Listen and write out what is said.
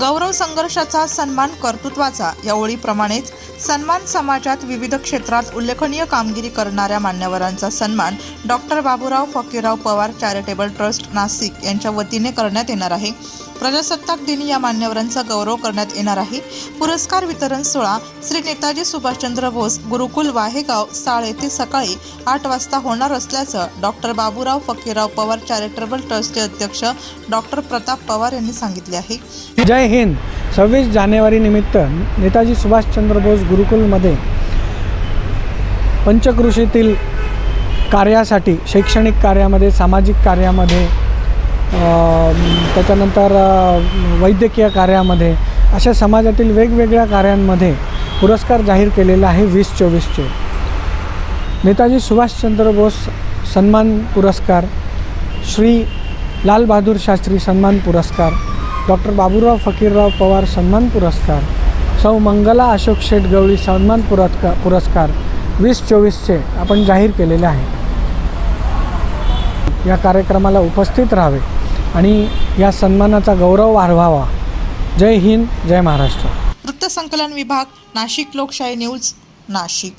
गौरव संघर्षाचा सन्मान कर्तृत्वाचा या ओळीप्रमाणेच सन्मान समाजात विविध क्षेत्रात उल्लेखनीय कामगिरी करणाऱ्या मान्यवरांचा सन्मान doctor Baburao Fakirrao Pawar charitable trust Nashik यांच्या वतीने करण्यात येणार आहे. प्रजासत्ताक दिनी या मान्यवरांचा गौरव करण्यात येणार आहे. पुरस्कार वितरण सोहळा श्री नेताजी सुभाषचंद्र बोस गुरुकुल वाहेगाव साळ येथे सकाळी आठ वाजता होणार असल्याचं डॉक्टर बाबूराव फकीरराव पवार चॅरिटेबल ट्रस्टचे अध्यक्ष डॉक्टर प्रताप पवार यांनी सांगितले आहे. जय हिंद. सव्वीस जानेवारीनिमित्त नेताजी सुभाषचंद्र बोस गुरुकुलमध्ये पंचकृषीतील कार्यासाठी शैक्षणिक कार्यामध्ये सामाजिक कार्यामध्ये त्याच्यानंतर वैद्यकीय कार्यामध्ये अशा समाजातील वेगवेगळ्या कार्यांमध्ये पुरस्कार जाहीर केलेला आहे वीस चोवीसचे. नेताजी सुभाषचंद्र बोस सन्मान पुरस्कार श्री लालबहादूर शास्त्री सन्मान पुरस्कार डॉक्टर बाबूराव फकीरराव पवार सन्मान पुरस्कार. सौ मंगला अशोक शेठ गवळी सन्मान पुरस्कार पुरस्कार. वीस चोवीसचे आपण जाहीर केलेले आहे. या कार्यक्रमाला उपस्थित राहावे आणि या सन्मानाचा गौरव वाढवावा. जय हिंद जय महाराष्ट्र. वृत्तसंकलन विभाग नाशिक लोकशाही न्यूज नाशिक.